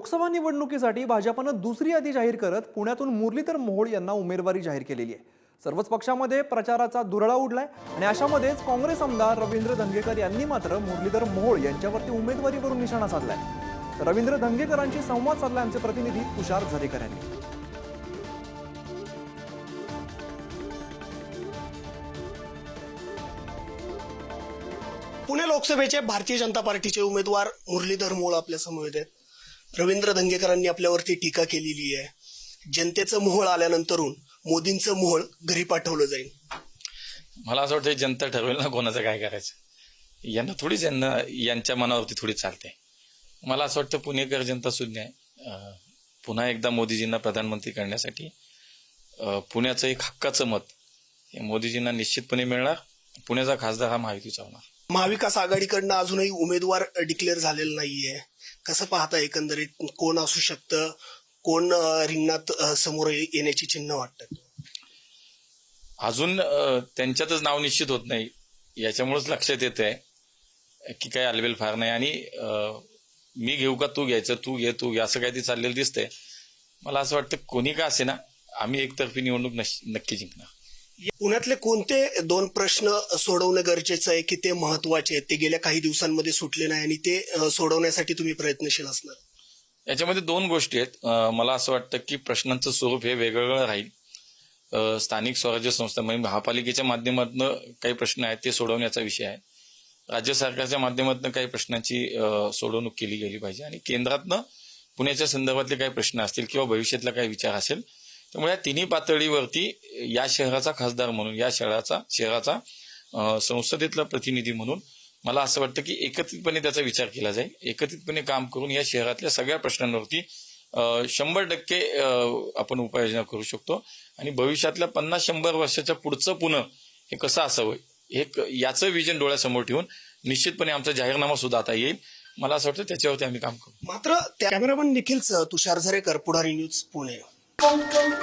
लोकसभा निवडणुकीसाठी भाजपानं दुसरी यादी जाहीर करत पुण्यातून मुरलीधर मोहोळ यांना उमेदवारी जाहीर केलेली आहे. सर्वच पक्षामध्ये प्रचाराचा दुरळा उडलाय आणि अशामध्येच काँग्रेस आमदार रवींद्र धंगेकर यांनी मात्र मुरलीधर मोहोळ यांच्यावरती उमेदवारीवरून निशाणा साधलाय. तर रवींद्र धंगेकरांशी संवाद साधला आमचे प्रतिनिधी तुषार झरेकर यांनी. पुणे लोकसभेचे भारतीय जनता पार्टीचे उमेदवार मुरलीधर मोळ आपल्यासमोर आहेत. रवींद्र धंगेकरांनी आपल्यावरती टीका केलेली आहे. जनतेचं मोहळ आल्यानंतरून मोदींचं मोहळ घरी पाठवलं जाईल. मला असं वाटतं जनता ठरवेल ना कोणाचं काय करायचं. यांना थोडीच यांना यांच्या मनावरती थोडी चालते. मला असं वाटतं पुणेकर जनता सुज्ञ आहे. पुन्हा एकदा मोदीजींना प्रधानमंत्री करण्यासाठी पुण्याचं एक हक्काचं मत हे मोदीजींना निश्चितपणे मिळणार. पुण्याचा खासदार हा महायुतीचा होणार. महाविकास आघाडीकडनं अजूनही उमेदवार डिक्लेअर झालेला नाहीये. कसं पाहता एकंदरीत कोण असू शकतं? कोण रिंगणात समोर येण्याची चिन्ह वाटतात? अजून त्यांच्यातच नाव निश्चित होत नाही. याच्यामुळेच लक्षात येत आहे की काय अलबेल फार नाही. आणि मी घेऊ का तू घ्यायचं? तू घे तू घे. असं काहीतरी चाललेलं दिसतंय. मला असं वाटतं कोणी का असे ना आम्ही एकतर्फी निवडणूक नक्की जिंकणार. पुण्यातले कोणते दोन प्रश्न सोडवणं गरजेचं आहे की ते महत्त्वाचे आहेत? ते गेल्या काही दिवसांमध्ये सुटले नाही आणि ते सोडवण्यासाठी तुम्ही प्रयत्नशील असणार. याच्यामध्ये दोन गोष्टी आहेत. मला असं वाटतं की प्रश्नांचं स्वरूप हे वेगवेगळं राहील. स्थानिक स्वराज्य संस्था म्हणजे महापालिकेच्या माध्यमातून काही प्रश्न आहेत ते सोडवण्याचा विषय आहे. राज्य सरकारच्या माध्यमातून काही प्रश्नांची सोडवणूक केली गेली पाहिजे. आणि केंद्रातनं पुण्याच्या संदर्भातले काही प्रश्न असतील किंवा भविष्यातला काही विचार असेल त्यामुळे या तिन्ही पातळीवरती या शहराचा खासदार म्हणून या शहराचा शहराचा संसदेतला प्रतिनिधी म्हणून मला असं वाटतं की एकत्रितपणे त्याचा विचार केला जाईल. एकत्रितपणे काम करून या शहरातल्या सगळ्या प्रश्नांवरती शंभर टक्के आपण उपाययोजना करू शकतो. आणि भविष्यातल्या पन्नास शंभर वर्षाच्या पुढचं पुणे हे कसं असावं हे क- याचं विजन डोळ्यासमोर ठेवून निश्चितपणे आमचा जाहीरनामा सुद्धा आता येईल. मला असं वाटतं त्याच्यावरती आम्ही काम करू. मात्र त्या- cameraman Nikhil Tushar Zarekar Pudhari news Pune. Música